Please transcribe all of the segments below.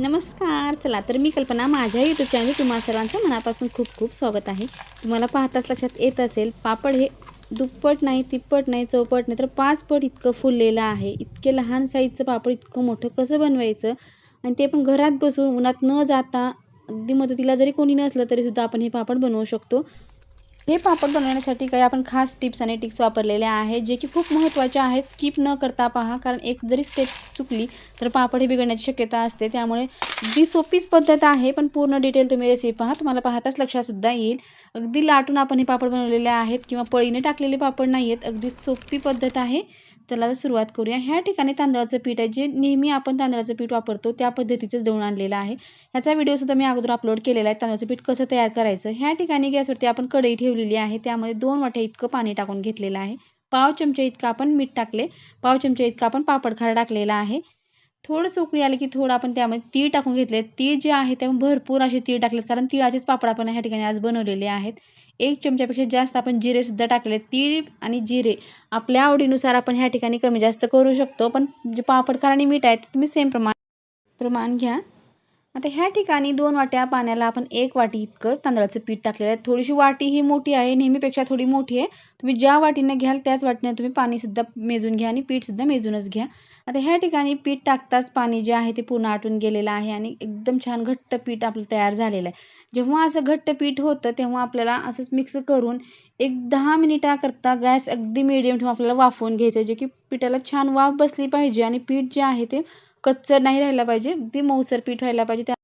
नमस्कार. चला तर मी कल्पना माझ्या यूट्यूब चॅनल तुम्हा सर्वांचं मनापासून खूप खूप स्वागत आहे. तुम्हाला पाहताच लक्षात येत असेल पापड हे दुप्पट नाही तिप्पट नाही चौपट नाही तर पाचपट इतकं फुललेलं आहे. इतके लहान साईजचं पापड इतकं मोठं कसं बनवायचं? आणि ते पण घरात बसून उन्हात न जाता अगदी मदतीला जरी कोणी नसलं तरीसुद्धा आपण हे पापड बनवू शकतो. हे पापड बनवण्यासाठी काही आपण खास टिप्स आणि टिक्स वापरलेल्या आहेत जे की खूप महत्त्वाच्या आहेत. स्किप न करता पहा कारण एक जरी स्टेप चुकली तर पापड हे बिघडण्याची शक्यता असते. त्यामुळे जी सोपीच पद्धत आहे पण पूर्ण डिटेल तुम्ही रेसिपी पहा. तुम्हाला पाहताच लक्षातसुद्धा येईल. अगदी लाटून आपण हे पापड बनवलेले आहेत किंवा पळीने टाकलेले पापड नाही आहेत. अगदी सोपी पद्धत आहे. त्याला सुरुवात करूया. ह्या ठिकाणी तांदळाचं पीठ आहे जे नेहमी आपण तांदळाचं पीठ वापरतो त्या पद्धतीचं दळून आणलेलं आहे. ह्याचा व्हिडिओसुद्धा मी अगोदर अपलोड केलेला आहे. तांदळाचं पीठ कसं तयार करायचं? ह्या ठिकाणी गॅसवरती आपण कढई ठेवलेली आहे. त्यामध्ये दोन वाट्या इतकं पाणी टाकून घेतलेलं आहे. पाव चमचा इतकं आपण मीठ टाकले. पाव चमचा इतकं आपण पापड खार टाकलेला आहे. थोडं उकळी आली की थोडं आपण त्यामध्ये तीळ टाकून घेतले. तीळ जे आहे ते भरपूर असे तीळ टाकलेत कारण तिळाचेच पापड आपण ह्या ठिकाणी आज बनवलेले आहेत. एक चमच्यापेक्षा जास्त आपण जिरेसुद्धा टाकले तीळ आणि जिरे. आपल्या आवडीनुसार आपण ह्या ठिकाणी कमी जास्त करू शकतो पण जे पापडकर आणि मीठ आहे ते तुम्ही सेम प्रमाण प्रमाण घ्या. आता ह्या ठिकाणी दोन वाट्या पाण्याला आपण एक वाटी इतकं तांदळाचं पीठ टाकलेलं आहे. थोडीशी वाटी ही मोठी आहे नेहमीपेक्षा थोडी मोठी आहे. तुम्ही ज्या वाटीने घ्याल त्याच वाटीने तुम्ही पाणीसुद्धा मेजून घ्या आणि पीठसुद्धा मेजूनच घ्या. आता ह्या ठिकाणी पीठ टाकताच पाणी जे आहे ते पूर्ण आटून गेलेलं आहे आणि एकदम छान घट्ट पीठ आपलं तयार झालेलं आहे. जेव्हा असं घट्ट पीठ होतं तेव्हा आपल्याला असंच मिक्स करून एक दहा मिनिटाकरता गॅस अगदी मिडियम ठेवून आपल्याला वाफवून घ्यायचं जे की पिठाला छान वाफ बसली पाहिजे आणि पीठ जे आहे ते कच्चं नाही राहायला पाहिजे अगदी मऊसर पीठ व्हायला पाहिजे. त्या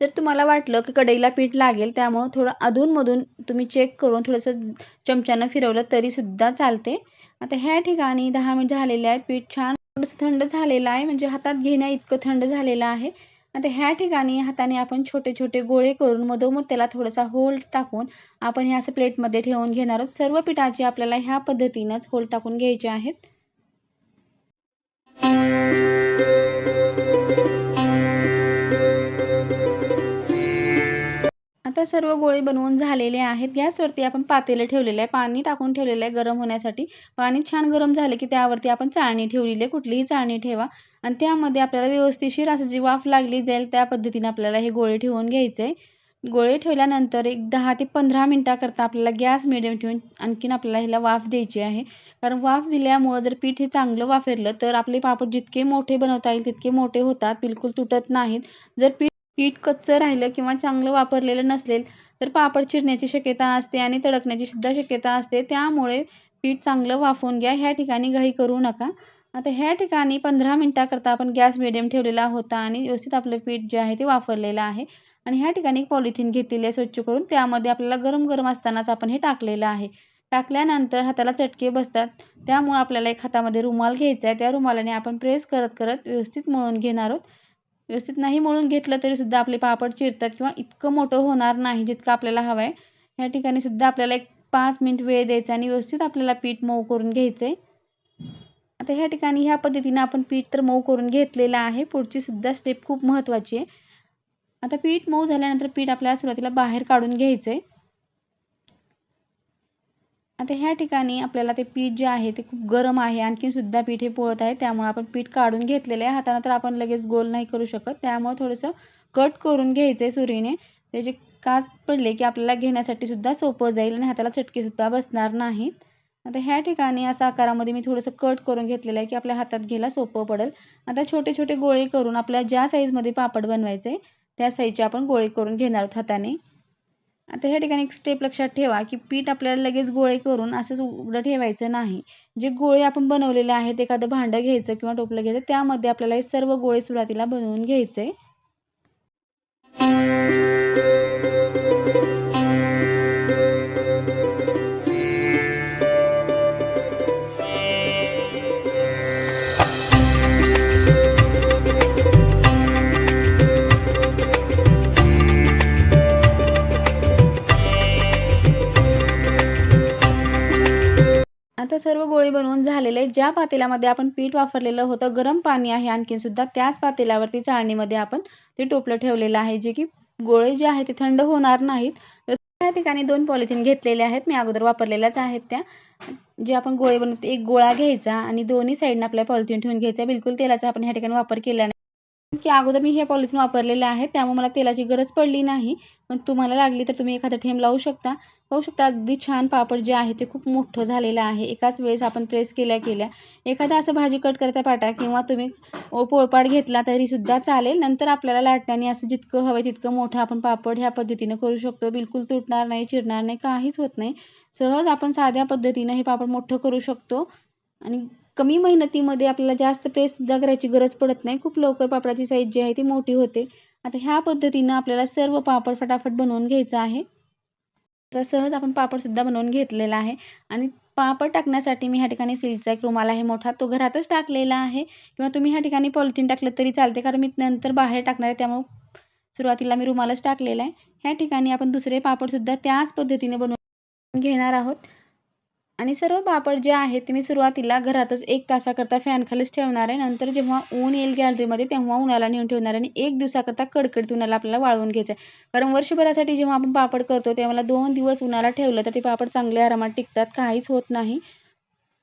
जर तुम्हाला वाटलं की कढईला पीठ लागेल त्यामुळं थोडं अधूनमधून तुम्ही चेक करून थोडंसं चमच्यानं फिरवलं तरीसुद्धा चालते. आता ह्या ठिकाणी दहा मिनिट झालेले आहेत. पीठ छान थोडंसं थंड झालेलं आहे. म्हणजे हातात घेण्या इतकं थंड झालेलं आहे. आता ह्या ठिकाणी हाताने आपण छोटे छोटे गोळे करून मधोमध त्याला थोडासा होल टाकून आपण हे असं प्लेटमध्ये ठेवून घेणार आहोत. सर्व पिठाची आपल्याला ह्या पद्धतीनंच होल टाकून घ्यायचे आहेत. आता सर्व गोळे बनवून झालेले आहेत. गॅसवरती आपण पातेलं ठेवलेलं आहे. पाणी टाकून ठेवलेलं आहे गरम होण्यासाठी. पाणी छान गरम झालं की त्यावरती आपण चाळणी ठेवलेली आहे कुठलीही चाळणी ठेवा. आणि त्यामध्ये आपल्याला व्यवस्थितशीर असं जी वाफ लागली जाईल. त्या पद्धतीने आपल्याला हे गोळे ठेवून घ्यायचे आहे गोळे ठेवल्यानंतर एक दहा ते पंधरा मिनटाकरता आपल्याला गॅस मिडियम ठेवून आणखीन आपल्याला ह्याला वाफ द्यायची आहे. कारण वाफ दिल्यामुळं जर पीठ हे चांगलं वाफेरलं तर आपले पापड जितके मोठे बनवता येईल तितके मोठे होतात. बिलकुल तुटत नाहीत. जर पीठ पीठ कच्चं राहिलं किंवा चांगलं वापरलेलं नसेल तर पापड चिरण्याची शक्यता असते आणि तडकण्याची सुद्धा शक्यता असते. त्यामुळे पीठ चांगलं वाफवून घ्या. ह्या ठिकाणी घाई करू नका. आता ह्या ठिकाणी पंधरा मिनटाकरता आपण गॅस मिडियम ठेवलेला होता आणि व्यवस्थित आपलं पीठ जे आहे ते वापरलेलं आहे. आणि ह्या ठिकाणी पॉलिथिन घेतलेली आहे स्वच्छ करून. त्यामध्ये आपल्याला गरम गरम असतानाच आपण हे टाकलेलं आहे. टाकल्यानंतर हाताला चटके बसतात. त्यामुळं आपल्याला एक हातामध्ये रुमाल घ्यायचा आहे. त्या रुमालाने आपण प्रेस करत करत व्यवस्थित मळून घेणार आहोत. व्यवस्थित नाही मळून घेतलं तरीसुद्धा आपले पापड चिरतात किंवा इतकं मोठं होणार नाही जितकं आपल्याला हवं आहे ह्या ठिकाणी सुद्धा आपल्याला एक पाच मिनिट वेळ द्यायचा आणि व्यवस्थित आपल्याला पीठ मऊ करून घ्यायचं आहे आता ह्या ठिकाणी ह्या पद्धतीनं आपण पीठ तर मऊ करून घेतलेलं आहे. पुढची सुद्धा स्टेप खूप महत्त्वाची आहे. आता पीठ मऊ झाल्यानंतर पीठ आपल्याला सुरुवातीला बाहेर काढून घ्यायचं आहे आता ह्या ठिकाणी आपल्याला ते पीठ जे आहे ते खूप गरम आहे. आणखी सुद्धा पीठ हे पोळत आहे. त्यामुळे आपण पीठ काढून घेतलेलं आहे. हातानं तर आपण लगेच गोल नाही करू शकत. त्यामुळे थोडंसं कट करून घ्यायचं आहे सुरीने त्याचे काच पडले की आपल्याला घेण्यासाठी सुद्धा सोपं जाईल आणि हाताला चटकेसुद्धा बसणार नाहीत. आता ह्या ठिकाणी असा आकारामध्ये मी थोडंसं कट करून घेतलेलं आहे की आपल्या हातात घ्यायला सोपं पडेल. आता छोटे छोटे गोळे करून आपल्या ज्या साईजमध्ये पापड बनवायचे त्या साईजचे आपण गोळे करून घेणार आहोत हाताने. आता ह्या ठिकाणी एक स्टेप लक्षात ठेवा की पीठ आपल्याला लगेच गोळे करून असंच उघडं ठेवायचं नाही. जे गोळे आपण बनवलेले आहेत एखादं भांडं घ्यायचं किंवा टोपलं घ्यायचं त्यामध्ये आपल्याला हे सर्व गोळे सुरुवातीला बनवून घ्यायचे आता सर्व गोळे बनवून झालेले ज्या पातेल्यामध्ये आपण पीठ वापरलेलं होतं गरम पाणी आहे आणखीन सुद्धा त्याच पातेल्यावरती चाळणीमध्ये आपण ते टोपलं ठेवलेलं आहे. जे की गोळे जे आहे ते थंड होणार नाहीत. तर त्या ठिकाणी दोन पॉलिथिन घेतलेले आहेत. मी अगोदर वापरलेल्याच आहेत त्या. जे आपण गोळे बनवतो एक गोळा घ्यायचा आणि दोन्ही साईडनं आपल्या पॉलिथिन ठेवून घ्यायचा. बिलकुल तेलाचा आपण ह्या ठिकाणी वापर केला नाही. की अगोदर मी हे पॉलिथिन वापरलेले आहे त्यामुळे मला तेलाची गरज पडली नाही. पण तुम्हाला लागली तर तुम्ही एखादा थेंब लावू शकता. पाहू शकता. अगदी छान पापड जे आहे ते खूप मोठं झालेलं आहे. एकाच वेळेस आपण प्रेस केल्या केल्या. एखादा असं भाजी कट करता पाटा किंवा तुम्ही पोळपाट घेतला तरीसुद्धा चालेल. नंतर आपल्याला लाटण्याने असं जितकं हवं तितकं मोठं आपण पापड ह्या पद्धतीनं करू शकतो. बिलकुल तुटणार नाही चिरणार नाही काहीच होत नाही. सहज आपण साध्या पद्धतीनं हे पापड मोठं करू शकतो. आणि कमी मेहनतीमध्ये आपल्याला जास्त प्रेससुद्धा करायची गरज पडत नाही. खूप लवकर पापडाची साईज जी आहे ती मोठी होते. आता ह्या पद्धतीनं आपल्याला सर्व पापड फटाफट बनवून घ्यायचं आहे. तर सहज आपण पापडसुद्धा बनवून घेतलेला आहे. आणि पापड टाकण्यासाठी मी ह्या ठिकाणी सिल्कचा एक रुमाल आहे मोठा. तो घरातच टाकलेला आहे. किंवा तुम्ही ह्या ठिकाणी पॉलिथिन टाकलं तरी चालते. कारण मी नंतर बाहेर टाकणार आहे त्यामुळे सुरुवातीला मी रुमालच टाकलेला आहे. ह्या ठिकाणी आपण दुसरे पापडसुद्धा त्याच पद्धतीने बनवून घेणार आहोत. आणि सर्व पापड जे आहेत ते मी सुरुवातीला घरातच एक तासाकरता फॅनखालीच ठेवणार आहे. नंतर जेव्हा ऊन येईल गॅलरीमध्ये तेव्हा उन्हाला नेऊन ठेवणार आहे. आणि एक दिवसाकरता कडकडीत उन्हाला आपल्याला वाळवून घ्यायचं आहे कारण वर्षभरासाठी जेव्हा आपण पापड करतो तेव्हा दोन दिवस उन्हाला ठेवलं तर ते पापड चांगले आरामात टिकतात. काहीच होत नाही.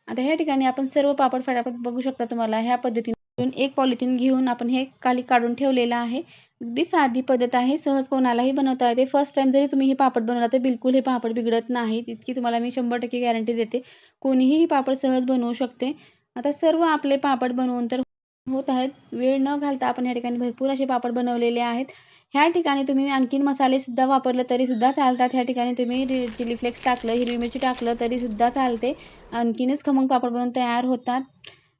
आता ह्या ठिकाणी आपण सर्व पापड फटाफट बघू शकता तुम्हाला. ह्या पद्धतीने एक पॉलिथिन घेऊन आपण हे खाली काढून ठेवलेलं आहे. अगदी साधी पद्धत आहे सहज कोणालाही बनवता येते. फर्स्ट टाइम जरी तुम्ही हे पापड बनवला तर बिलकुल हे पापड बिघडत नाही. इतकी तुम्हाला मी शंभर टक्के गॅरंटी देते. कोणीही हे पापड सहज बनवू शकते. आता सर्व आपले पापड बनवून तर होत आहेत. वेळ न घालता आपण या ठिकाणी भरपूर असे पापड बनवलेले आहेत. ह्या ठिकाणी तुम्ही आणखीन मसालेसुद्धा वापरलं तरीसुद्धा चालतात. ह्या ठिकाणी तुम्ही चिली फ्लेक्स टाकलं हिरवी मिरची टाकलं तरीसुद्धा चालते. आणखीनच खमंग पापड बनवून तयार होतात.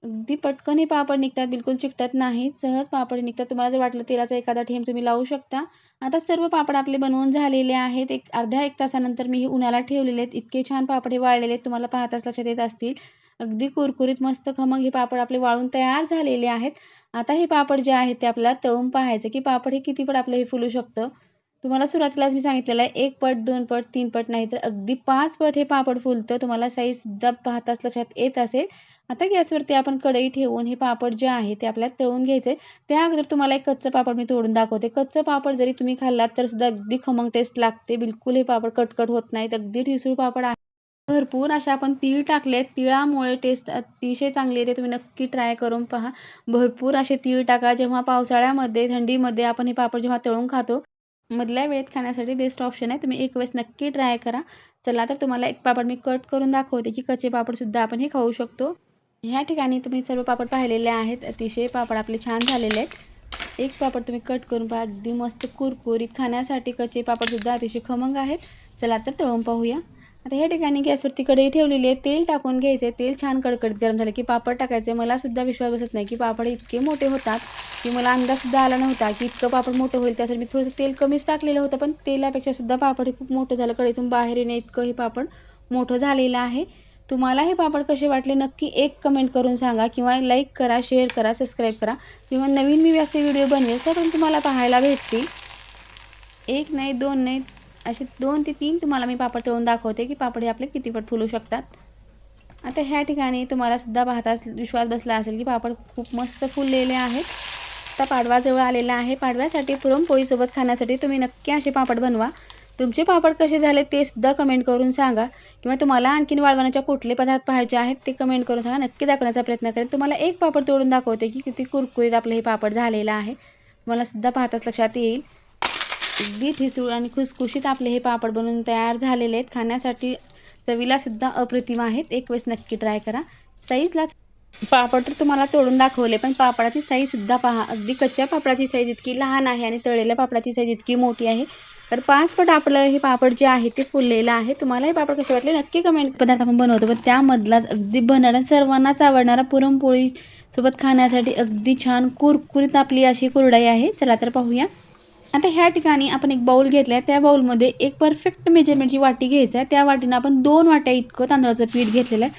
अगदी पटकन हे पापड निघतात बिलकुल चिकटत नाहीत सहज पापड निघतात. तुम्हाला जर वाटलं तेलाचा एखादा ठेम तुम्ही लावू शकता. आता सर्व पापड आपले बनवून झालेले आहेत. एक अर्ध्या एक तासानंतर मी हे उन्हाला ठेवलेले आहेत. इतके छान पापड हे वाळलेले आहेत. तुम्हाला पाहताच लक्षात येत असतील. अगदी कुरकुरीत मस्त खमंग हे पापड आपले वाळून तयार झालेले आहेत. आता हे पापड जे आहेत ते आपल्याला तळून पाहायचं की पापड हे किती पण आपलं हे फुलू शकतं. तुम्हाला सुरुवातीलाच मी सांगितलेलं आहे एक पट दोन पट तीन पट नाही तर अगदी पाच पट हे पापड फुलतं. तुम्हाला साईजसुद्धा पाहताच लक्षात येत असेल. आता गॅसवरती आपण कढई ठेवून हे पापड जे आहे ते आपल्याला तळून घ्यायचे त्या अगोदर तुम्हाला एक कच्चं पापड मी तोडून दाखवते. कच्चं पापड जरी तुम्ही खाल्लात तर सुद्धा अगदी खमंग टेस्ट लागते. बिलकुल हे पापड कटकट होत नाहीत. अगदी ठिसूळ पापड आहे. भरपूर अशा आपण तीळ टाकलेत. तिळामुळे टेस्ट अतिशय चांगली येते. तुम्ही नक्की ट्राय करून पहा. भरपूर असे तीळ टाका. जेव्हा पावसाळ्यामध्ये थंडीमध्ये आपण हे पापड जेव्हा तळून खातो मधल्या वेळेत खाण्यासाठी बेस्ट ऑप्शन आहे. तुम्ही एक वेळेस नक्की ट्राय करा. चला तर तुम्हाला एक पापड मी कट करून दाखवते की कच्चे पापडसुद्धा आपण हे खाऊ शकतो. ह्या ठिकाणी तुम्ही सर्व पापड पाहिलेले आहेत. अतिशय पापड आपले छान झालेले आहेत. एक पापड तुम्ही कट करून पहा. अगदी मस्त कुरकुरीत खाण्यासाठी कच्चे पापडसुद्धा अतिशय खमंग आहेत. चला तर तळून पाहूया. आता ह्या ठिकाणी गॅसवरती कढई ठेवलेली आहे. तेल टाकून घ्यायचे. तेल छान कडकडीत गरम झालं की पापड टाकायचे. मला सुद्धा विश्वास बसत नाही की पापड इतके मोठे होतात की मला अंदाजसुद्धा आला नव्हता की इतकं पापड मोठं होईल. त्यासाठी मी थोडंसं तेल कमीच टाकलेलं होतं पण तेलापेक्षा सुद्धा पापड हे खूप मोठं झालं. कढईतून बाहेर येणे इतकं हे पापड मोठं झालेलं आहे. तुम्हाला हे पापड कसे वाटले नक्की एक कमेंट करून सांगा किंवा लाईक करा शेअर करा सबस्क्राईब करा. किंवा नवीन मी असे व्हिडिओ बनवेल तर पण तुम्हाला पाहायला भेटतील. एक नाही दोन नाही असे दोन ते तीन तुम्हाला मी पापड तळून दाखवते की पापड हे आपले किती पट फुलू शकतात. आता ह्या ठिकाणी तुम्हाला सुद्धा पाहताच विश्वास बसला असेल की पापड खूप मस्त फुललेले आहेत. आता पाडवाजवळ आलेला आहे. पाडव्यासाठी पुरणपोळीसोबत खाण्यासाठी तुम्ही नक्की असे पापड बनवा. तुमचे पापड कसे झाले ते सुद्धा कमेंट करून सांगा. किंवा तुम्हाला आणखीन वाळवण्याच्या कुठले पदार्थ पाहायचे आहेत ते कमेंट करून सांगा. नक्की दाखवण्याचा प्रयत्न करेन. तुम्हाला एक पापड तोडून दाखवते की किती कुरकुरीत आपलं हे पापड झालेलं आहे. तुम्हाला सुद्धा पाहताच लक्षात येईल. अगदी ठिसूळ आणि खुसखुशीत आपले हे पापड बनवून तयार झालेले आहेत. खाण्यासाठी चवीला सुद्धा अप्रतिम आहेत. एक वेळेस नक्की ट्राय करा. साईजला पापड तर तुम्हाला तोडून दाखवले पण पापडाची साईज सुद्धा पहा. अगदी कच्च्या पापडाची साईज इतकी लहान आहे आणि तळलेल्या पापडाची साईज इतकी मोठी आहे. तर पाच पट आपलं हे पापड जे आहे ते फुललेलं आहे. तुम्हाला हे पापड कसे वाटले नक्की कमेंट पदार्थ आपण बनवतो. पण त्यामधलाच अगदी बनाडा सर्वांनाच आवडणारा पुरणपोळी सोबत खाण्यासाठी अगदी छान कुरकुरीत आपली अशी कुरडाई आहे. चला तर पाहूया. आता ह्या ठिकाणी आपण एक बाउल घेतला आहे त्या बाउलमध्ये एक परफेक्ट मेजरमेंटची वाटी घ्यायचं आहे. त्या वाटीनं आपण दोन वाट्या इतकं तांदळाचं पीठ घेतलेलं आहे.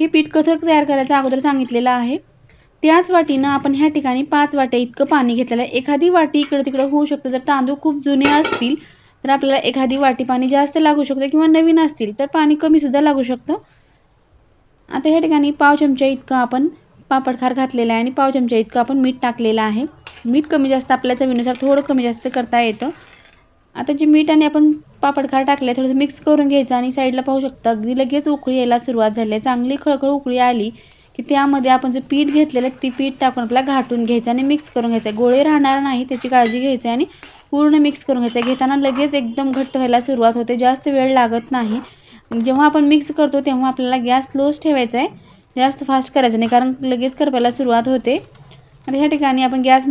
हे पीठ कसं तयार करायचं अगोदर सांगितलेलं आहे. त्याच वाटीनं आपण ह्या ठिकाणी पाच वाट्या इतकं पाणी घेतलेलं आहे. एखादी वाटी इकडं तिकडं होऊ शकतं. जर तांदूळ खूप जुने असतील तर आपल्याला एखादी वाटी पाणी जास्त लागू शकतं किंवा नवीन असतील तर पाणी कमीसुद्धा लागू शकतं. आता ह्या ठिकाणी पाव चमचा इतकं आपण पापडखार घातलेला आहे आणि पाव चमचा इतकं आपण मीठ टाकलेलं आहे. मीठ कमी जास्त आपल्या चवीनुसार थोडं कमी जास्त करता येतं. आता जे मीठ आणि आपण पापडखार टाकलं टाकले थोडंसं मिक्स करून घ्यायचं आणि साईडला पाहू शकता अगदी लगेच उकळी यायला सुरुवात झाली आहे. चांगली खळखळ उकळी आली की त्यामध्ये आपण जे पीठ घेतलेलं ती पीठ टाकून आपल्याला घाटून घ्यायचं आणि मिक्स करून घ्यायचं आहे. गोळे राहणार नाही त्याची काळजी घ्यायची आणि पूर्ण मिक्स करून घ्यायचं आहे. घेताना लगेच एकदम घट्ट व्हायला सुरुवात होते जास्त वेळ लागत नाही. जेव्हा आपण मिक्स करतो तेव्हा आपल्याला गॅस स्लोच ठेवायचा आहे. जास्त फास्ट करायचं नाही कारण लगेच करपायला सुरुवात होते. आणि ह्या ठिकाणी आपण गॅस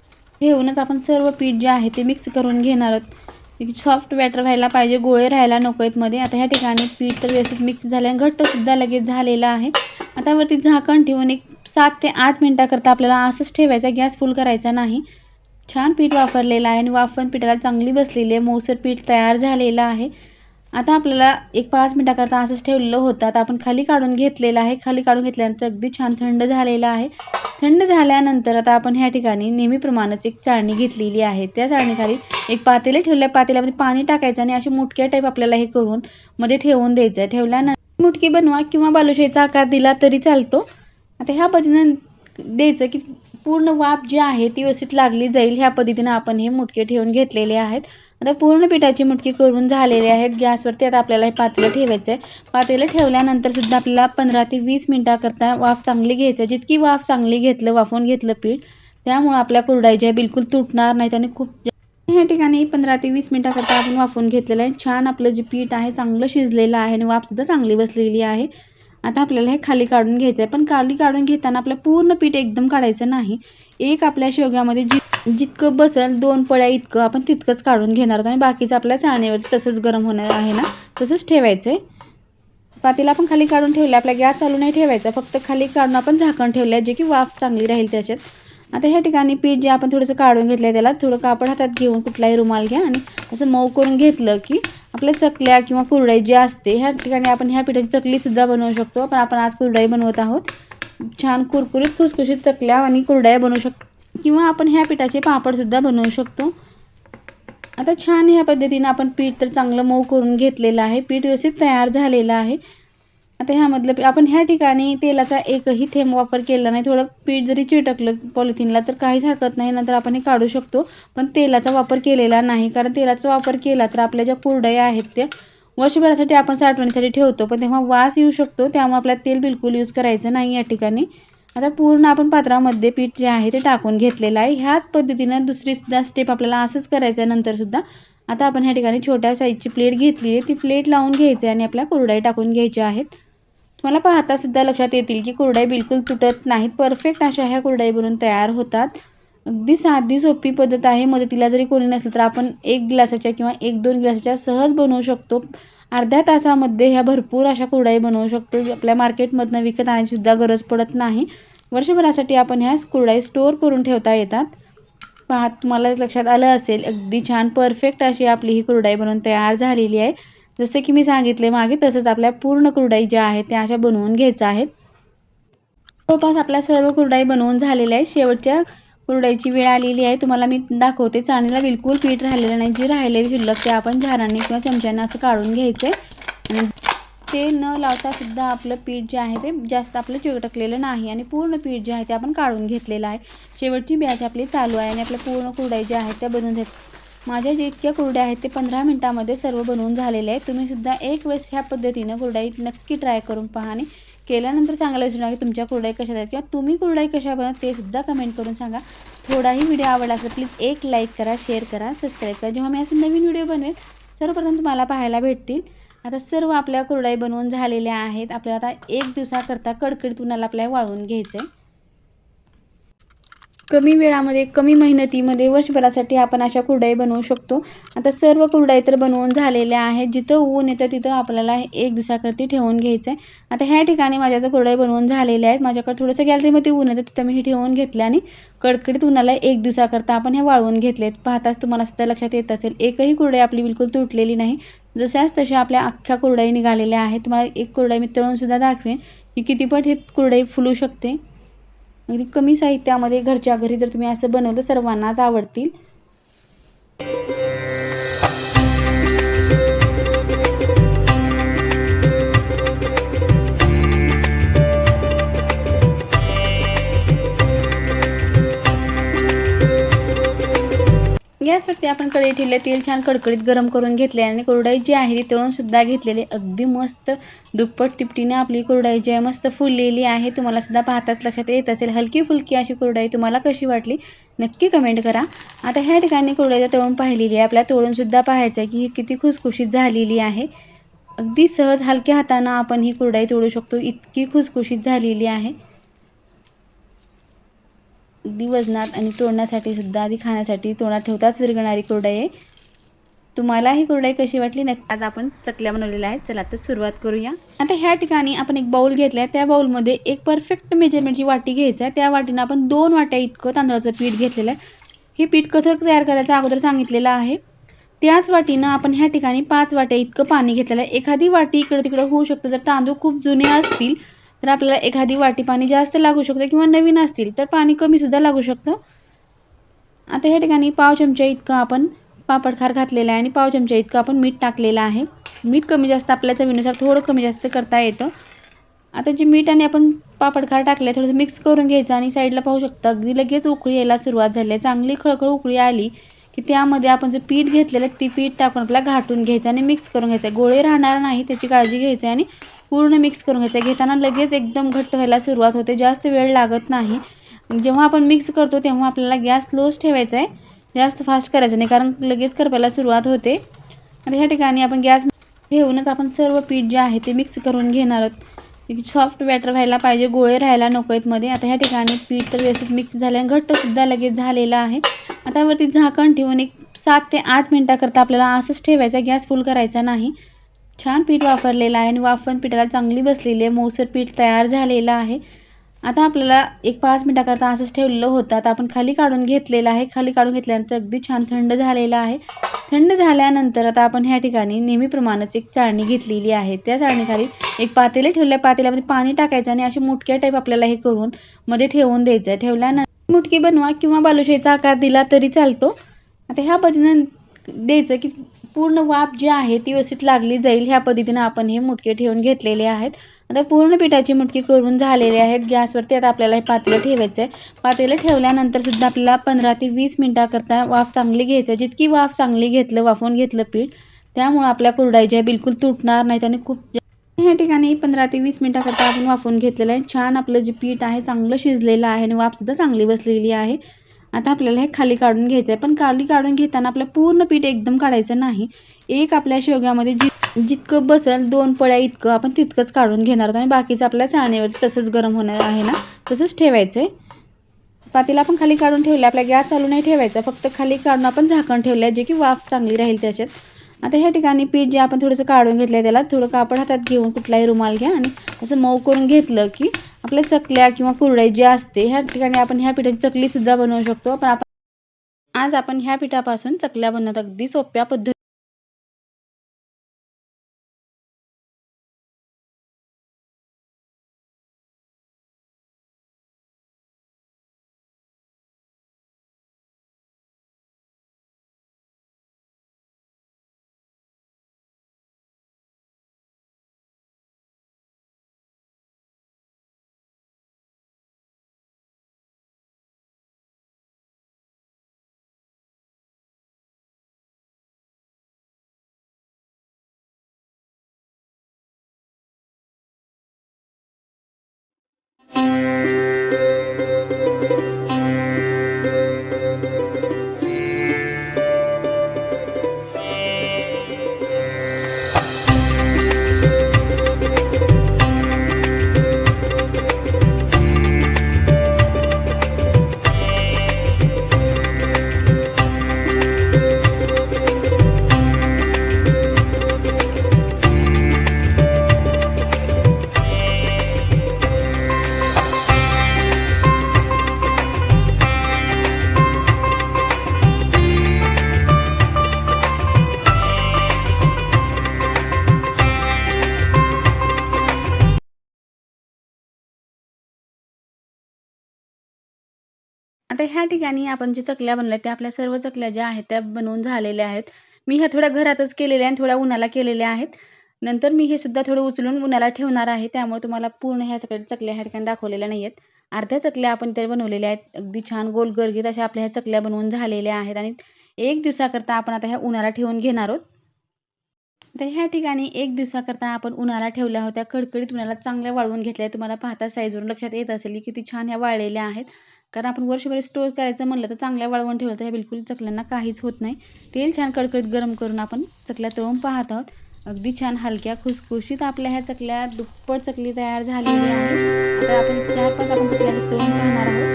ठेवूनच आपण सर्व पीठ जे आहे ते मिक्स करून घेणार आहोत. सॉफ्ट बॅटर व्हायला पाहिजे गोळे राहायला नको आहेत मध्ये. आता ह्या ठिकाणी पीठ तर व्यवस्थित मिक्स झाले आणि घट्टसुद्धा लगेच झालेला आहे. आता वरती झाकण ठेवून एक सात ते आठ मिनटाकरता आपल्याला असंच ठेवायचं गॅस फुल करायचा नाही. छान पीठ वापरलेलं आहे आणि वाफण पिठाला चांगली बसलेली आहे. मोसर पीठ तयार झालेलं आहे. आता आपल्याला एक पाच मिनटाकरता असंच ठेवलेलं होतं. आता आपण खाली काढून घेतलेलं आहे. खाली काढून घेतल्यानंतर अगदी छान थंड झालेलं आहे. थंड झाल्यानंतर आता आपण ह्या ठिकाणी नेहमीप्रमाणेच एक चाळणी घेतलेली आहे. त्या चाळणीखाली एक पातेले ठेवल्या. पातेल्यामध्ये पाणी टाकायचं आणि अशी मुटक्या टाईप आपल्याला हे करून मध्ये ठेवून द्यायचं. आहे ठेवल्यानंतर मुटकी बनवा किंवा बालुशाहीचा आकार दिला तरी चालतो. आता ह्या पद्धतीनं द्यायचं की पूर्ण वाफ जी आहे ती व्यवस्थित लागली जाईल ह्या पद्धतीनं आपण हे मुटके ठेवून घेतलेले आहेत. आता पूर्ण पिठाची मुटकी करून झालेले आहेत गॅसवरती आता आपल्याला हे पातेलं ठेवायचं आहे. पातेलं ठेवल्यानंतर सुद्धा आपल्याला पंधरा ते वीस मिनटाकरता वाफ चांगली घ्यायचं आहे. जितकी वाफ चांगली घेतलं वाफून घेतलं पीठ त्यामुळं आपल्या कुरडाई ज्या बिलकुल तुटणार नाहीत आणि खूप ह्या ठिकाणी पंधरा ते वीस मिनटाकरता आपण वाफून घेतलेलं आहे. छान आपलं जे पीठ आहे चांगलं शिजलेलं आहे आणि वाफसुद्धा चांगली बसलेली आहे. आता आपल्याला हे खाली काढून घ्यायचं आहे. पण खाली काढून घेताना आपलं पूर्ण पीठ एकदम काढायचं नाही. एक आपल्या शेवग्यामध्ये जि जितकं बसेल दोन पळ्या इतकं आपण तितकंच काढून घेणार आहोत. आणि बाकीचं आपल्या चाळणीवरती तसंच गरम होणार आहे ना तसंच ठेवायचं आहे. पातेला आपण खाली काढून ठेवलं आपला गॅस चालू नाही ठेवायचा. फक्त खाली काढून आपण झाकण ठेवलं आहे जे की वाफ चांगली राहील त्याच्यात. आता ह्या ठिकाणी पीठ जे आपण थोडंसं काढून घेतलं आहे त्याला थोडं कापड हातात घेऊन कुठलाही रुमाल घ्या. आणि असं मऊ करून घेतलं की आपल्या चकल्या किंवा कुरडई जी असते ह्या ठिकाणी आपण ह्या पिठाची चकलीसुद्धा बनवू शकतो. पण आपण आज कुरडई बनवत आहोत. छान कुरकुरीत खुसखुशीत चकल्या आणि कुरडया बनवू शक किंवा आपण ह्या पिठाचे पापडसुद्धा बनवू शकतो. आता छान ह्या पद्धतीनं आपण पीठ तर चांगलं मऊ करून घेतलेलं आहे. पीठ व्यवस्थित तयार झालेलं आहे. आता ह्यामधलं आपण ह्या ठिकाणी तेलाचा एकही थेंब वापर केला नाही. थोडं पीठ जरी चिटकलं पॉलिथिनला तर काहीच हरकत नाही. नंतर आपण हे काढू शकतो. पण तेलाचा वापर केलेला नाही. कारण तेलाचा वापर केला तर आपल्या ज्या कुरडया आहेत त्या वर्षभरासाठी आपण साठवणीसाठी ठेवतो. पण तेव्हा वास येऊ शकतो. त्यामुळे आपल्याला तेल बिलकुल यूज करायचं नाही या ठिकाणी. आता पूर्ण आपण पात्रामध्ये पीठ जे आहे ते टाकून घेतलेलं आहे. ह्याच पद्धतीनं दुसरीसुद्धा स्टेप आपल्याला असंच करायचं आहे नंतरसुद्धा आता आपण ह्या ठिकाणी छोट्या साईजची प्लेट घेतली आहे. ती प्लेट लावून घ्यायची आणि आपल्या कुरडाई टाकून घ्यायच्या आहेत. तुम्हाला पाहता सुद्धा लक्षात येतील की कुरडाई बिलकुल तुटत नाहीत. परफेक्ट अशा ह्या कुरडाईवरून तयार होतात. अगदी साधी सोपी पद्धत आहे. मदतीला जरी कोणी नसलं तर आपण एक ग्लासाच्या किंवा एक दोन ग्लासाच्या सहज बनवू शकतो. अर्ध्या तासामध्ये ह्या भरपूर अशा कुरडाई बनवू शकतो आपल्या मार्केटमधनं विकत आणायची सुद्धा गरज पडत नाही. वर्षभरासाठी आपण ह्या कुरडाई स्टोअर करून ठेवता येतात. पहा तुम्हाला लक्षात आलं असेल अगदी छान परफेक्ट अशी आपली ही कुरडाई बनवून तयार झालेली आहे. जसे की मी सांगितले मागे तसंच आपल्या पूर्ण कुरडाई ज्या आहेत त्या अशा बनवून घ्यायच्या आहेत. जवळपास आपल्या सर्व कुरडाई बनवून झालेल्या आहेत. शेवटच्या कुरडाईची वेळ आलेली आहे. तुम्हाला मी दाखवते. चाळणीला बिलकुल पीठ राहिलेलं नाही. जे राहिलेली शिल्लक ते आपण झाडांनी किंवा चमच्याने असं काढून घ्यायचं आणि ते न लावता सुद्धा आपलं पीठ जे आहे ते जास्त आपलं चिकटकलेलं नाही आणि पूर्ण पीठ जे आहे ते आपण काढून घेतलेलं आहे. शेवटची बॅच आपली चालू आहे आणि आपल्या पूर्ण कुरडाई ज्या आहेत त्या बनवून घेत माझ्या जे इतक्या कुरड्या आहेत ते पंधरा मिनटामध्ये सर्व बनवून झालेले आहेत. तुम्ही सुद्धा एक वेळेस ह्या पद्धतीनं कुरडाई नक्की ट्राय करून पहा आणि केल्यानंतर चांगलं विचारू की तुमच्या कुरडाई कशा आहेत किंवा तुम्ही कुरडाई कशा बनवत ते सुद्धा कमेंट करून सांगा. थोडाही व्हिडिओ आवडला असेल प्लीज एक लाईक करा शेअर करा सबस्क्राईब करा. जेव्हा मी असे नवीन व्हिडिओ बनवेल सर्वप्रथम तुम्हाला पाहायला भेटतील. आता सर्व आपल्या कुरडाई बनवून झालेल्या आहेत. आपल्याला आता एक दिवसाकरता कडकडीत उन्हाला आपल्याला वाळवून घ्यायचं आहे कमी वेळामध्ये कमी मेहनतीमध्ये वर्षभरासाठी आपण अशा कुरडाई बनवू शकतो. आता सर्व कुरडाई तर बनवून झालेल्या आहेत. जिथं ऊन येतं तिथं आपल्याला एक दिवसाकरती ठेवून घ्यायचं आहे आता ह्या ठिकाणी माझ्या तर कुरडाई बनवून झालेल्या आहेत माझ्याकडे थोडंसं गॅलरीमध्ये ऊन येतं तिथं मी हे ठेवून घेतलं आणि कडकडीत उन्हाला एक दिवसाकरता आपण हे वाळवून घेतलेत. पाहताच तुम्हाला सुद्धा लक्षात येत असेल एकही कुरडाई आपली बिलकुल तुटलेली नाही. जशाच तशा आपल्या अख्ख्या कुरडाई निघालेल्या आहेत. तुम्हाला एक कुरडाई मी तळून सुद्धा दाखवेन की किती पट हे कुरडाई फुलू शकते. अगदी कमी साहित्यामध्ये घरच्या घरी जर तुम्ही असं बनवलं सर्वांनाच आवडतील. गॅसवरती आपण कढई ठेवले तेल छान कडकडीत गरम करून घेतले आणि कोरडाई जी आहे ती तळून सुद्धा घेतलेली. अगदी मस्त दुप्पट तिपटीने आपली कोरडाई जी आहे मस्त फुललेली आहे. तुम्हाला सुद्धा पाहताच लक्षात येत असेल हलकी फुलकी अशी कोरडाई तुम्हाला कशी वाटली? नक्की कमेंट करा. आता ह्या ठिकाणी कोरडाई तळून पाहिलेली आहे आपल्याला तळून सुद्धा पाहायचं आहे की ही किती खुसखुशीत झालेली आहे. अगदी सहज हलक्या हातानं आपण ही कुरडाई तोडू शकतो इतकी खुसखुशीत झालेली आहे. अगदी वजनात आणि तोडण्यासाठी सुद्धा आधी खाण्यासाठी तोंडात ठेवताच विरघणारी कुरडई आहे. तुम्हाला ही कुरडई कशी वाटली नक्की आज आपण चकल्या बनवलेल्या आहेत. चला तर सुरुवात करूया. आता ह्या ठिकाणी आपण एक बाउल घेतला आहे त्या बाउलमध्ये एक परफेक्ट मेजरमेंटची वाटी घ्यायचं आहे. त्या वाटीनं आपण दोन वाट्या इतकं तांदळाचं पीठ घेतलेलं आहे. हे पीठ कसं तयार करायचं अगोदर सांगितलेलं आहे. त्याच वाटीनं आपण ह्या ठिकाणी पाच वाट्या इतकं पाणी घेतलेलं आहे. एखादी वाटी इकडं तिकडं होऊ शकतं. जर तांदूळ खूप जुने असतील तर आपल्याला एखादी वाटी पाणी जास्त लागू शकतं किंवा नवीन असतील तर पाणी कमीसुद्धा लागू शकतं. आता ह्या ठिकाणी पाव चमचा इतकं आपण पापडखार घातलेला आहे आणि पाव चमचा इतकं आपण मीठ टाकलेलं आहे. मीठ कमी जास्त आपल्या चवीनुसार थोडं कमी जास्त करता येतं. आता जे मीठ आणि आपण पापडखार खार टाकले थोडंसं मिक्स करून घ्यायचं आणि साईडला पाहू शकता अगदी लगेच उकळी यायला सुरुवात झाली आहे. चांगली खळखळ उकळी आली की त्यामध्ये आपण जे पीठ घेतलेलं ते ती पीठ टाकून आपल्याला घाटून घ्यायचं आणि मिक्स करून घ्यायचं गोळे राहणार नाही त्याची काळजी घ्यायची आणि पूर्ण मिक्स करून घ्यायचं घेताना लगेच एकदम घट्ट व्हायला सुरुवात होते. जास्त वेळ लागत नाही. जेव्हा आपण मिक्स करतो तेव्हा आपल्याला गॅस लोच ठेवायचा आहे. जास्त फास्ट करायचं नाही कारण लगेच करपायला सुरुवात होते. आणि ह्या ठिकाणी आपण गॅस ठेवूनच आपण सर्व पीठ जे आहे ते मिक्स करून घेणार आहोत. सॉफ्ट बॅटर व्हायला पाहिजे गोळे राहायला नको आहेत मध्ये. आता ह्या ठिकाणी पीठ तर व्यवस्थित मिक्स झाले आणि घट्टसुद्धा लगेच झालेला आहे. आता वरती झाकण ठेवून एक सात ते आठ मिनटाकरता आपल्याला असंच ठेवायचं गॅस फुल करायचा नाही. छान पीठ वापरलेलं आहे आणि वाफण पिठाला चांगली बसलेली आहे. मोसर पीठ तयार झालेलं आहे. आता आपल्याला एक पाच मिनटाकरता असंच ठेवलेलं होतं. आता आपण खाली काढून घेतलेलं आहे. खाली काढून घेतल्यानंतर अगदी छान थंड झालेलं आहे. थंड झाल्यानंतर आता आपण ह्या ठिकाणी नेहमीप्रमाणेच एक चाळणी घेतलेली आहे. त्या चाळणीखाली एक पातेले ठेवल्या पातेल्यामध्ये पाणी टाकायचं आणि असे मुटक्या टाईप आपल्याला हे करून मध्ये ठेवून द्यायचं आहे. ठेवल्यानंतर मुटकी बनवा किंवा बालुशाहीचा आकार दिला तरी चालतो. आता ह्या पद्धतीनं द्यायचं की पूर्ण वाफ जी आहे ती व्यवस्थित लागली जाईल. ह्या पद्धतीनं आपण हे मुटके ठेवून घेतलेले आहेत. आता पूर्ण पिठाची मुटकी करून झालेले आहेत गॅसवरती आता आपल्याला हे पातेलं ठेवायचं आहे. पातेलं ठेवल्यानंतर सुद्धा आपल्याला पंधरा ते वीस मिनटाकरता वाफ चांगली घ्यायचं आहे. जितकी वाफ चांगली घेतलं वाफून घेतलं पीठ त्यामुळं आपल्या कुरडाई ज्या बिलकुल तुटणार नाहीत आणि खूप ह्या ठिकाणी पंधरा ते वीस मिनटाकरता आपण वाफून घेतलेलं आहे. छान आपलं जे पीठ आहे चांगलं शिजलेलं आहे आणि वाफसुद्धा चांगली बसलेली आहे. आता आपल्याला हे खाली काढून घ्यायचं आहे. पण खाली काढून घेताना आपलं पूर्ण पीठ एकदम काढायचं नाही. एक आपल्या शेवग्यामध्ये जि जितकं बसेल दोन पळ्या इतकं आपण तितकंच काढून घेणार आहोत. आणि बाकीचं आपल्या चाळणीवर तसंच गरम होणार आहे ना? तसंच ठेवायचं आहे. पातेला आपण खाली काढून ठेवलं आपल्या गॅस चालू नाही ठेवायचा. फक्त खाली काढून आपण झाकण ठेवलं आहे जे की वाफ चांगली राहील त्याच्यात. आता ह्या ठिकाणी पीठ जे आपण थोडंसं काढून घेतलं आहे त्याला थोडं कापड हातात घेऊन कुठलाही रुमाल घ्या. आणि असं मऊ करून घेतलं की आपल्या चकल्या किंवा कुरडई जी असते ह्या ठिकाणी आपण ह्या पिठाची चकलीसुद्धा बनवू शकतो. पण आपण आज आपण ह्या पिठापासून चकल्या बनवत अगदी सोप्या पद्धती आता ह्या ठिकाणी आपण जे चकल्या बनवल्या त्या आपल्या सर्व चकल्या ज्या आहेत त्या बनवून झालेल्या आहेत. मी ह्या थोड्या घरातच केलेल्या आणि थोड्या उन्हाला केलेल्या आहेत. नंतर मी हे सुद्धा थोडं उचलून उन्हाला ठेवणार आहे. त्यामुळे तुम्हाला पूर्ण ह्या सगळ्या चकल्या ह्या ठिकाणी दाखवलेल्या नाही आहेत अर्ध्या चकल्या आपण त्या बनवलेल्या आहेत. अगदी छान गोल गरगीत अशा आपल्या ह्या चकल्या बनवून झालेल्या आहेत. आणि एक दिवसाकरता आपण आता ह्या उन्हाला ठेवून घेणार आहोत. तर ह्या ठिकाणी एक दिवसाकरता आपण उन्हाला ठेवल्या होत्या. कडकडीत उन्हाला चांगल्या वाळवून घेतल्या तुम्हाला पाहता साईजवरून लक्षात येत असेल की किती छान ह्या वाळलेल्या आहेत. कारण आपण वर्षभर स्टोअर करायचं म्हणलं तर चांगल्या वाळवण ठेवलं तर ह्या बिलकुल चकल्यांना काहीच होत नाही. तेल छान कडकडीत गरम करून आपण चकल्या तळून पाहत आहोत. अगदी छान हलक्या खुसखुशीत आपल्या ह्या चकल्या दुप्पट चकली तयार झालेली आहे आता आपण चार पाच आपण चकल्या तळून पाहणार आहोत.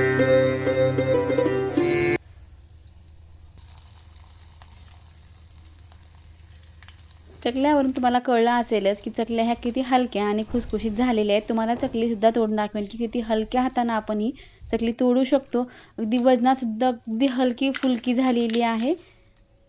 चकल्यावरून तुम्हाला कळलं असेलच की चकल्या ह्या किती हलक्या आणि खुसखुशीत झालेल्या आहेत. तुम्हाला चकलीसुद्धा तोडून दाखवेन की किती हलक्या हाताने आपण ही चकली तोडू शकतो. अगदी वजनातसुद्धा अगदी हलकी फुलकी झालेली आहे.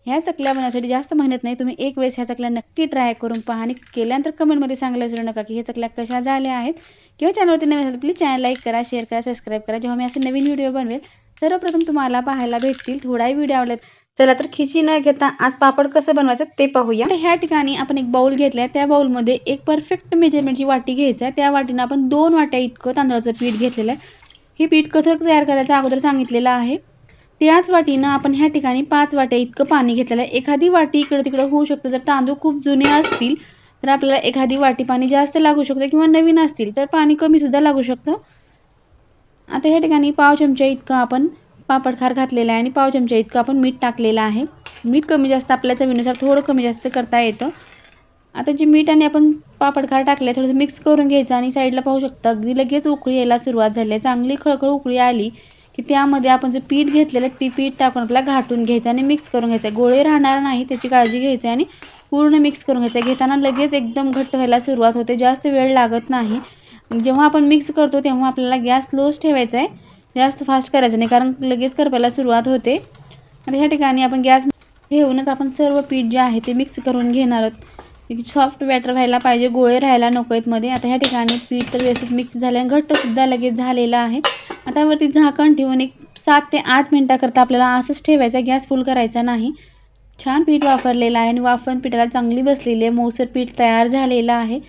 ह्या चकल्या बनवण्यासाठी जास्त मेहनत नाही. तुम्ही एक वेळेस ह्या चकल्या नक्की ट्राय करून पहा आणि केल्यानंतर कमेंटमध्ये सांगायला विसरू नका की ह्या चकल्या कशा झाल्या आहेत. किंवा चॅनलवरती नवीन असेल प्लीज चॅनल लाईक करा शेअर करा सबस्क्राईब करा. जेव्हा मी असे नवीन व्हिडिओ बनवेल सर्वप्रथम तुम्हाला पाहायला भेटतील थोडाही व्हिडिओ आवडला चला तर खिची न घेता आज पापड कसं बनवायचं ते पाहूया. ह्या ठिकाणी आपण एक बाउल घेतलाय. त्या बाउलमध्ये एक परफेक्ट मेजरमेंटची वाटी घ्यायची आहे. त्या वाटीनं आपण दोन वाट्या इतकं तांदळाचं पीठ घेतलेलं आहे. हे पीठ कसं तयार करायचं अगोदर सांगितलेलं आहे. त्याच वाटीनं आपण ह्या ठिकाणी पाच वाट्या इतकं पाणी घेतलेलं आहे. एखादी वाटी इकडं तिकडं होऊ शकतं. जर तांदूळ खूप जुने असतील तर आपल्याला एखादी वाटी पाणी जास्त लागू शकतं किंवा नवीन असतील तर पाणी कमीसुद्धा लागू शकतं. आता ह्या ठिकाणी पाव चमचा इतकं आपण पापड खार घातलेला आहे आणि पाव चमचा इतकं आपण मीठ टाकलेलं आहे. मीठ कमी जास्त आपल्या चवीनुसार थोडं कमी जास्त करता येतं. आता जे मीठ आणि आपण पापड खार टाकलं आहे थोडंसं मिक्स करून घ्यायचं आणि साईडला पाहू शकता अगदी लगेच उकळी यायला सुरुवात झाली आहे. चांगली खळखळ उकळी आली की त्यामध्ये आपण जे पीठ घेतलेलं आहे ती पीठ टाकून आपल्याला घाटून घ्यायचं आणि मिक्स करून घ्यायचं आहे. गोळे राहणार नाही त्याची काळजी घ्यायची आणि पूर्ण मिक्स करून घ्यायचं घेताना लगेच एकदम घट्ट व्हायला सुरुवात होते जास्त वेळ लागत नाही. जेव्हा आपण मिक्स करतो तेव्हा आपल्याला गॅस लोच ठेवायचा आहे. जास्त फास्ट करायचं नाही कारण लगेच करपायला सुरुवात होते. आणि ह्या ठिकाणी आपण गॅस ठेवूनच आपण सर्व पीठ जे आहे ते मिक्स करून घेणार आहोत. सॉफ्ट बॅटर व्हायला पाहिजे गोळे राहायला नको आहेत मध्ये. आता ह्या ठिकाणी पीठ तर व्यवस्थित मिक्स झालं आणि घट्टसुद्धा लगेच झालेला आहे. आता वरती झाकण ठेवून एक सात ते आठ मिनटाकरता आपल्याला असंच ठेवायचा गॅस फुल करायचा नाही. छान पीठ वापरलेलं आहे आणि वाफण पिठाला चांगली बसलेली आहे. मोसर पीठ तयार झालेलं आहे.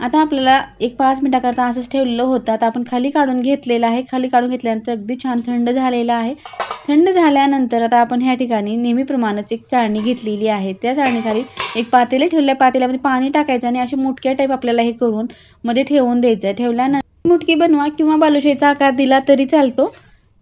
आता आपल्याला एक पाच मिनटाकरता असंच ठेवलेलं होतं. आता आपण खाली काढून घेतलेलं आहे. खाली काढून घेतल्यानंतर अगदी छान थंड झालेलं आहे. थंड झाल्यानंतर आता आपण ह्या ठिकाणी नेहमीप्रमाणेच एक चाळणी घेतलेली आहे. त्या चाळणीखाली एक पातेले ठेवल्या पातेल्यामध्ये पाणी टाकायचं आणि असे मुटक्या टाईप आपल्याला हे करून मध्ये ठेवून द्यायचं. आहे ठेवल्यानंतर मुटकी बनवा किंवा बालुशाहीचा आकार दिला तरी चालतो.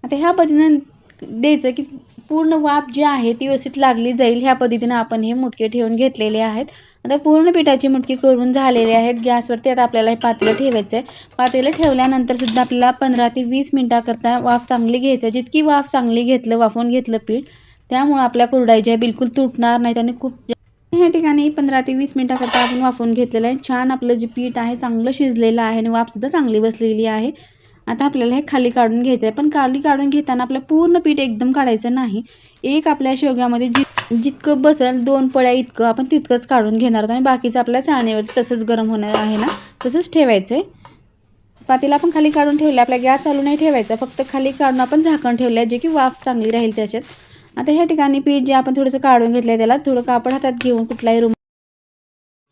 आता ह्या पद्धतीनं द्यायचं की पूर्ण वाफ जी आहे ती व्यवस्थित लागली जाईल. ह्या पद्धतीनं आपण हे मुटके ठेवून घेतलेले आहेत. आता पूर्ण पिठाची मुटकी करून झालेली आहेत. गॅसवरती आता आपल्याला हे पातेलं ठेवायचं आहे पातेलं ठेवल्यानंतर सुद्धा आपल्याला पंधरा ते वीस मिनटाकरता वाफ चांगली घ्यायचं जितकी वाफ चांगली घेतलं वाफवून घेतलं पीठ त्यामुळं आपल्या कुरडाई ज्या बिलकुल तुटणार नाहीत आणि खूप ह्या ठिकाणी पंधरा ते वीस मिनटाकरता आपण वाफवून घेतलेलं आहे. छान आपलं जे पीठ आहे चांगलं शिजलेलं आहे आणि वाफसुद्धा चांगली बसलेली आहे. आता आपल्याला हे खाली काढून घ्यायचं आहे पण खाली काढून घेताना आपलं पूर्ण पीठ एकदम काढायचं नाही. एक आपल्या शेवग्यामध्ये जित जितकं बसेल दोन पळ्या इतकं आपण तितकंच काढून घेणार आहोत. आणि बाकीचं आपल्या चाळणीवरती तसंच गरम होणार आहे ना तसंच ठेवायचं आहे पातेला आपण खाली काढून ठेवलं आपला गॅस चालू नाही ठेवायचा. फक्त खाली काढून आपण झाकण ठेवलं आहे जे की वाफ चांगली राहील त्याच्यात. आता ह्या ठिकाणी पीठ जे आपण थोडंसं काढून घेतलं आहे त्याला थोडं कापड हातात घेऊन कुठलाही रूम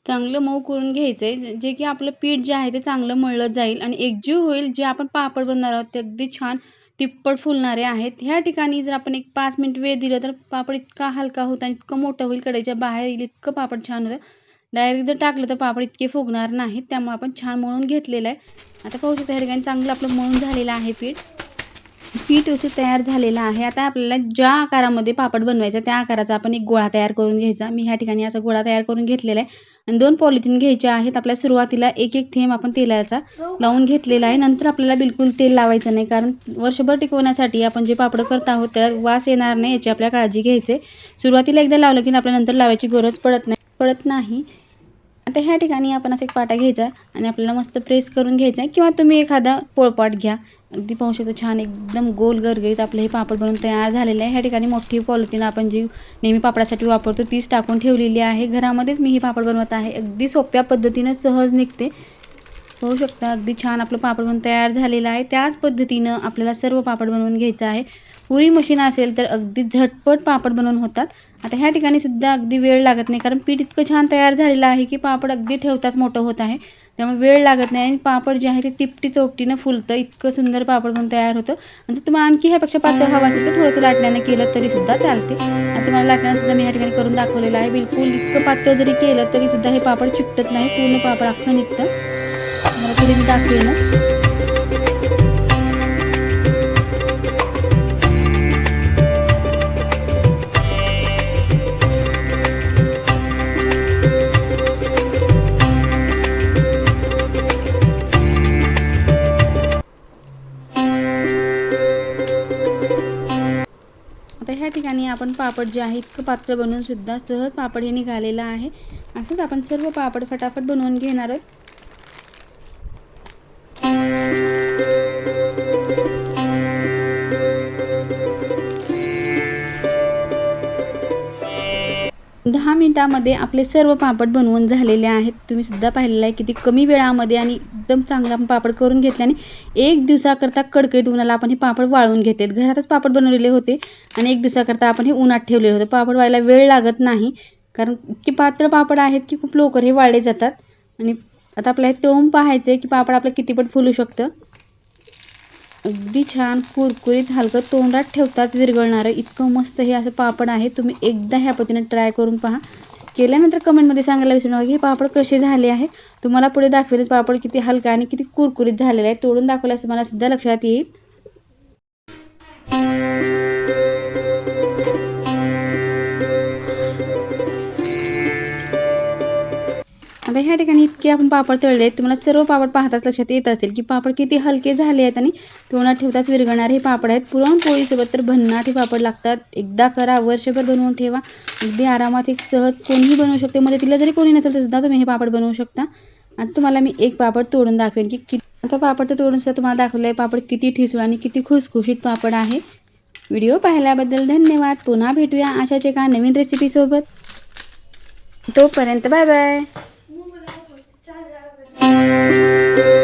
चांगलं मऊ करून घ्यायचं आहे जे की आपलं पीठ जे आहे ते चांगलं मळलं जाईल आणि एकजीव होईल. जे आपण पापड बनणार आहोत ते अगदी छान तिप्पट फुलणारे आहेत. ह्या ठिकाणी जर आपण एक पाच मिनिट वेळ दिलं तर पापड इतका हलका होता आणि इतकं मोठं होईल. कढईच्या बाहेर येईल इतकं पापड छान होतं. डायरेक्ट जर टाकलं तर पापड इतके फुगणार नाहीत. त्यामुळे आपण छान मळून घेतलेलं आहे. आता पाहू शकता ह्या ठिकाणी चांगलं आपलं मळून झालेलं आहे पीठ. पीठ व्यवस्थित तयार झालेलं आहे. आता आपल्याला ज्या आकारामध्ये पापड बनवायचा त्या आकाराचा आपण एक गोळा तयार करून घ्यायचा. मी ह्या ठिकाणी असा गोळा तयार करून घेतलेला आहे. आणि दोन पॉलिथिन घ्यायचे आहेत. आपल्या सुरुवातीला एक एक थेंब आपण तेलाचा लावून घेतलेला आहे. नंतर आपल्याला बिलकुल तेल लावायचं नाही कारण वर्षभर टिकवण्यासाठी आपण जे पापड करत आहोत त्या वास येणार नाही याची आपल्या काळजी घ्यायची सुरुवातीला एकदा लावलं की आपल्या नंतर लावायची गरज पडत नाही. पडत नाही. आता ह्या ठिकाणी आपण असं एक पाटा घ्यायचा आणि आपल्याला मस्त प्रेस करून घ्यायचा आहे. किंवा तुम्ही एखादा पोळपाट घ्या. अगदी पाहू शकता छान एकदम गोल गरगरीत आपलं हे पापड बनवून तयार झालेलं आहे. ह्या ठिकाणी मोठी पॉलिथिन आपण जी नेहमी पापडासाठी वापरतो तीच टाकून ठेवलेली आहे. घरामध्येच मी हे पापड बनवत आहे. अगदी सोप्या पद्धतीनं सहज निघते. होऊ शकता अगदी छान आपलं पापड बनवून तयार झालेलं आहे. त्याच पद्धतीनं आपल्याला सर्व पापड बनवून घ्यायचं आहे. पुरी मशीन असेल तर अगदी झटपट पापड बनवून होतात. आता ह्या ठिकाणी सुद्धा अगदी वेळ लागत नाही कारण पीठ इतकं छान तयार झालेलं आहे की पापड अगदी ठेवताच मोठं होत आहे. त्यामुळे वेळ लागत नाही आणि पापड जे आहे ते तिपटी चौपटीनं फुलतं इतकं सुंदर पापड बनून तयार होतं. आणि जर तुम्हाला आणखी ह्यापेक्षा पातळ हवा असेल तर थोडंसं लाटण्याने केलं तरी सुद्धा चालते. आणि तुम्हाला लाटण्यानं सुद्धा मी ह्या ठिकाणी करून दाखवलेलं आहे. बिलकुल इतकं पातळ जरी केलं तरी सुद्धा हे पापड चिकटत नाही पूर्ण पापड अख्खं निघतं. मला पुढे मी दाखवेनच ठिकाणी आपण पापड जे आहे इतकं पात्र बनवून सुद्धा सहज पापड हे निघालेलं आहे. असंच आपण सर्व पापड फटाफट बनवून घेणार आहोत. मिनटामध्ये आपले सर्व पापड बनवून झालेले आहेत. तुम्ही सुद्धा पाहिलेलं आहे किती कमी वेळामध्ये आणि एकदम चांगला पापड करून घेतल्याने एक दिवसाकरता कडकडीत उन्हाला आपण हे पापड वाळवून घेतलेत. घरातच पापड बनवलेले होते आणि एक दिवसाकरता आपण हे उन्हात ठेवलेले होते. पापड व्हायला वेळ लागत नाही कारण इतके पात्र पापड आहेत की खूप लवकर हे वाळले जातात. आणि आता आपल्याला तळून पाहायचं आहे की पापड आपलं कितीपट फुलू शकतं. अगदी छान कुरकुरीत हलकं तोंडात ठेवताच विरघळणारं इतकं मस्त हे असं पापड आहे. तुम्ही एकदा ह्या पद्धतीने ट्राय करून पहा. केल्यानंतर कमेंटमध्ये सांगायला विसरू नका की हे पापड कसे झाले आहे. तुम्हाला पुढे दाखवेलच पापड किती हलका आणि किती कुरकुरीत झालेला आहे. तोडून दाखवल्यास तुम्हाला सुद्धा लक्षात येईल. आता ह्या ठिकाणी इतके आपण पापड तळले आहेत तुम्हाला सर्व पापड पाहताच लक्षात येत असेल की पापड किती हलके झाले आहेत आणि तोंडात ठेवताच विरघळणारे हे पापड आहेत. पुरणपोळीसोबत तर भन्नाट हे पापड लागतात. एकदा करा वर्षभर बनवून ठेवा. अगदी आरामात एक सहज कोणीही बनवू शकते. मदतीला जरी कोणी नसेल तर सुद्धा तुम्ही हे पापड बनवू शकता. आता तुम्हाला मी एक पापड तोडून दाखवेन की किती आता पापड तर तोडून सुद्धा तुम्हाला दाखवलं आहे पापड किती ठिसूळ आणि किती खुसखुशीत पापड आहे. व्हिडिओ पाहिल्याबद्दल धन्यवाद. पुन्हा भेटूया अशाच एका नवीन रेसिपीसोबत तोपर्यंत बाय बाय. Música